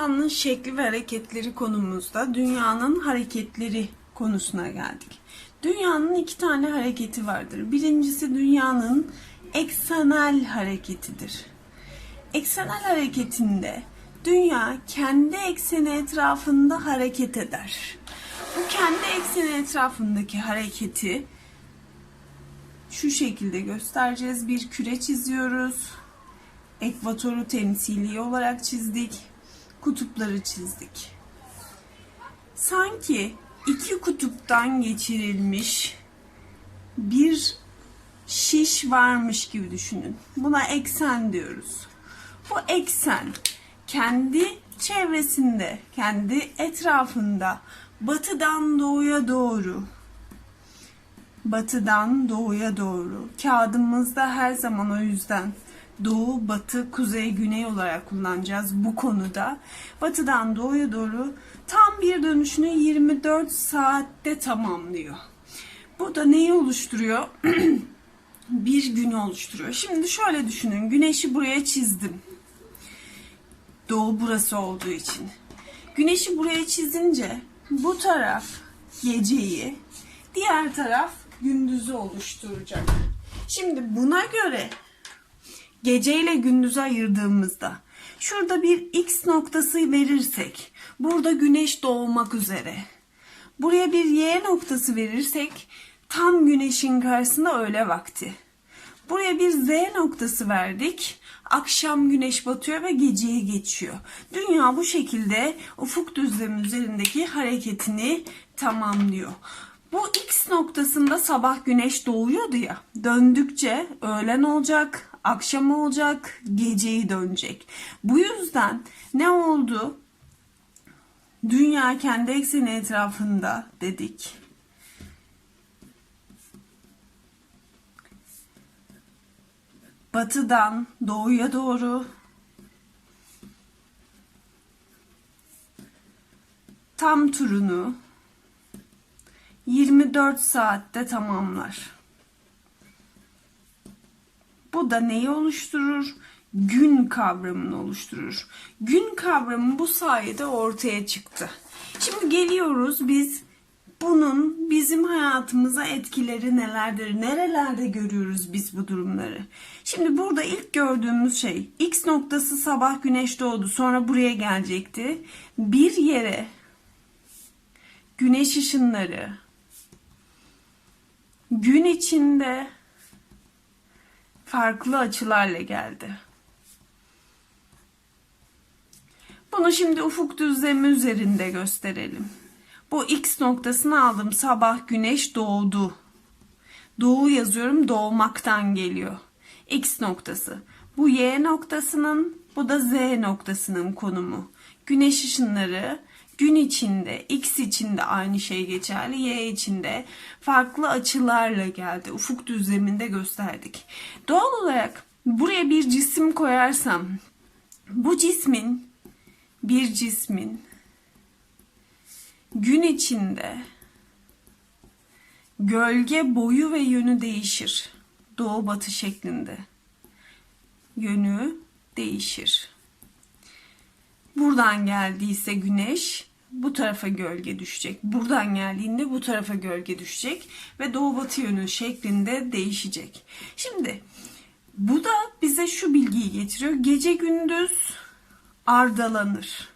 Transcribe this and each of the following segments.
Dünyanın şekli ve hareketleri konumuzda dünyanın hareketleri konusuna geldik. Dünyanın iki tane hareketi vardır. Birincisi dünyanın eksenel hareketidir. Eksenel hareketinde dünya kendi ekseni etrafında hareket eder. Bu kendi ekseni etrafındaki hareketi şu şekilde göstereceğiz. Bir küre çiziyoruz. Ekvatoru temsili olarak çizdik. Kutupları çizdik. Sanki iki kutuptan geçirilmiş bir şiş varmış gibi düşünün. Buna eksen diyoruz. Bu eksen kendi çevresinde, kendi etrafında batıdan doğuya doğru batıdan doğuya doğru. Kağıdımızda her zaman o yüzden doğu, batı, kuzey, güney olarak kullanacağız bu konuda. Batıdan doğuya doğru tam bir dönüşünü 24 saatte tamamlıyor. Bu da neyi oluşturuyor? bir günü oluşturuyor. Şimdi şöyle düşünün. Güneşi buraya çizdim. Doğu burası olduğu için. Güneşi buraya çizince bu taraf geceyi, diğer taraf gündüzü oluşturacak. Şimdi buna göre gece ile gündüzü ayırdığımızda şurada bir x noktası verirsek burada güneş doğmak üzere. Buraya bir y noktası verirsek tam güneşin karşısında öğle vakti. Buraya bir z noktası verdik. Akşam güneş batıyor ve geceye geçiyor. Dünya bu şekilde ufuk düzlemi üzerindeki hareketini tamamlıyor. Bu x noktasında sabah güneş doğuyordu ya. Döndükçe öğlen olacak, akşam olacak, geceyi dönecek. Bu yüzden ne oldu? Dünya kendi ekseni etrafında dedik. Batıdan doğuya doğru tam turunu 24 saatte tamamlar. Bu da neyi oluşturur? Gün kavramını oluşturur. Gün kavramı bu sayede ortaya çıktı. Şimdi geliyoruz biz bunun bizim hayatımıza etkileri nelerdir? Nerelerde görüyoruz biz bu durumları? Şimdi burada ilk gördüğümüz şey X noktası sabah güneş doğdu sonra buraya gelecekti. Bir yere güneş ışınları gün içinde farklı açılarla geldi. Bunu şimdi ufuk düzlemi üzerinde gösterelim. Bu x noktasını aldım. Sabah güneş doğdu. Doğu yazıyorum doğmaktan geliyor. X noktası. Bu y noktasının, bu da z noktasının konumu. Güneş ışınları gün içinde, x içinde aynı şey geçerli, y içinde farklı açılarla geldi. Ufuk düzleminde gösterdik. Doğal olarak buraya bir cisim koyarsam bu cismin bir cismin gün içinde gölge boyu ve yönü değişir. Doğu batı şeklinde. Yönü değişir. Buradan geldiyse güneş bu tarafa gölge düşecek. Buradan geldiğinde bu tarafa gölge düşecek ve doğu batı yönü şeklinde değişecek. Şimdi bu da bize şu bilgiyi getiriyor. Gece gündüz ardalanır.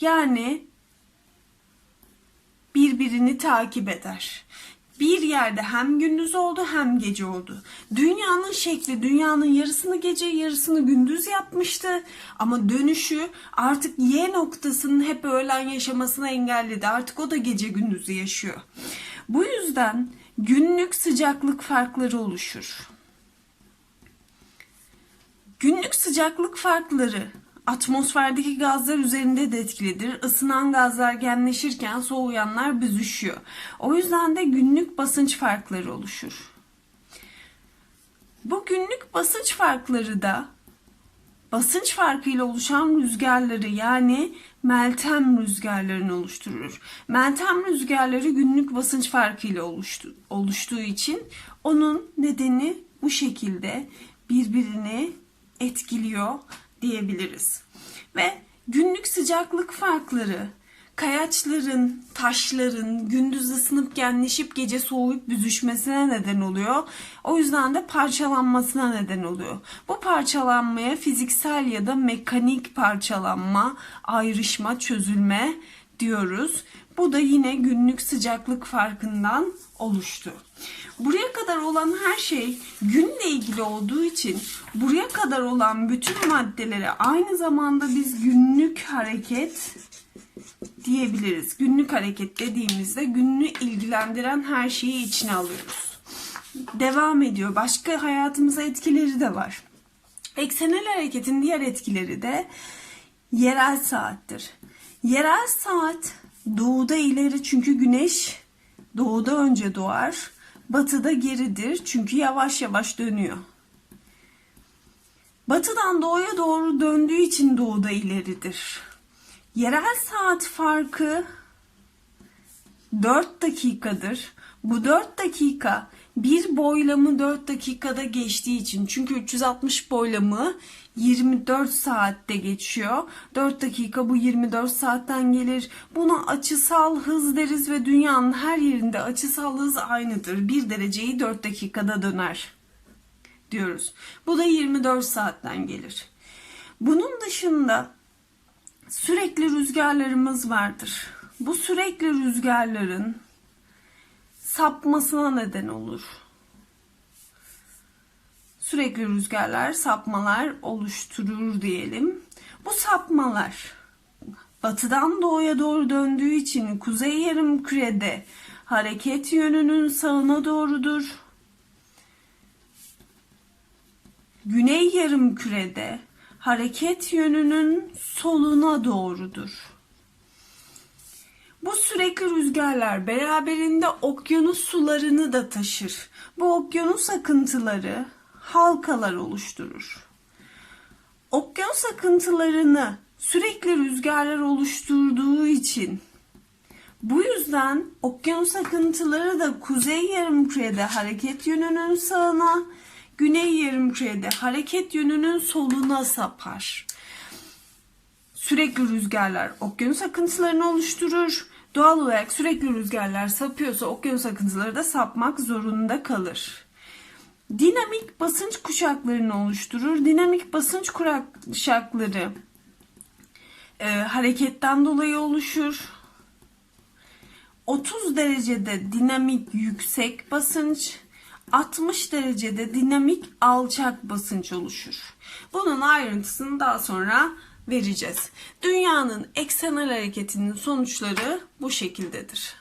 Yani birbirini takip eder. Bir yerde hem gündüz oldu hem gece oldu. Dünyanın şekli dünyanın yarısını gece yarısını gündüz yapmıştı. Ama dönüşü artık Y noktasının hep öğlen yaşamasına engelledi. Artık o da gece gündüzü yaşıyor. Bu yüzden günlük sıcaklık farkları oluşur. Günlük sıcaklık farkları atmosferdeki gazlar üzerinde de etkilidir. Isınan gazlar genleşirken soğuyanlar büzüşüyor. O yüzden de günlük basınç farkları oluşur. Bu günlük basınç farkları da basınç farkıyla oluşan rüzgarları yani meltem rüzgarlarını oluşturur. Meltem rüzgarları günlük basınç farkıyla oluştu, oluştuğu için onun nedeni bu şekilde birbirini etkiliyor diyebiliriz. Ve Günlük sıcaklık farkları, kayaçların, taşların gündüz ısınıp genleşip gece soğuyup büzüşmesine neden oluyor. O yüzden de parçalanmasına neden oluyor. Bu parçalanmaya fiziksel ya da mekanik parçalanma, ayrışma, çözülme diyoruz. Bu da yine günlük sıcaklık farkından oluştu. Buraya kadar olan her şey günle ilgili olduğu için buraya kadar olan bütün maddelere aynı zamanda biz günlük hareket diyebiliriz. Günlük hareket dediğimizde günlüğü ilgilendiren her şeyi içine alıyoruz. Devam ediyor. Başka hayatımıza etkileri de var. Eksenel hareketin diğer etkileri de yerel saattir. Yerel saat doğuda ileri çünkü güneş doğuda önce doğar. Batıda geridir çünkü yavaş yavaş dönüyor. Batıdan doğuya doğru döndüğü için doğuda ileridir. Yerel saat farkı 4 dakikadır. Bu 4 dakika bir boylamı 4 dakikada geçtiği için çünkü 360 boylamı 24 saatte geçiyor. 4 dakika bu 24 saatten gelir. Buna açısal hız deriz ve dünyanın her yerinde açısal hız aynıdır. 1 dereceyi 4 dakikada döner diyoruz. Bu da 24 saatten gelir. Bunun dışında sürekli rüzgarlarımız vardır. Bu sürekli rüzgarların sapmasına neden olur. Sürekli rüzgarlar sapmalar oluşturur diyelim. Bu sapmalar batıdan doğuya doğru döndüğü için kuzey yarım kürede hareket yönünün sağına doğrudur. Güney yarım kürede hareket yönünün soluna doğrudur. Bu sürekli rüzgarlar beraberinde okyanus sularını da taşır. Bu okyanus akıntıları halkalar oluşturur. Okyanus akıntılarını sürekli rüzgarlar oluşturduğu için bu yüzden okyanus akıntıları da kuzey yarımkürede hareket yönünün sağına, güney yarımkürede hareket yönünün soluna sapar. Sürekli rüzgarlar okyanus akıntılarını oluşturur. Doğal olarak sürekli rüzgarlar sapıyorsa okyanus akıntıları da sapmak zorunda kalır. Dinamik basınç kuşaklarını oluşturur. Dinamik basınç kuşakları e, hareketten dolayı oluşur. 30 derecede dinamik yüksek basınç, 60 derecede dinamik alçak basınç oluşur. Bunun ayrıntısını daha sonra vereceğiz. Dünyanın eksenel hareketinin sonuçları bu şekildedir.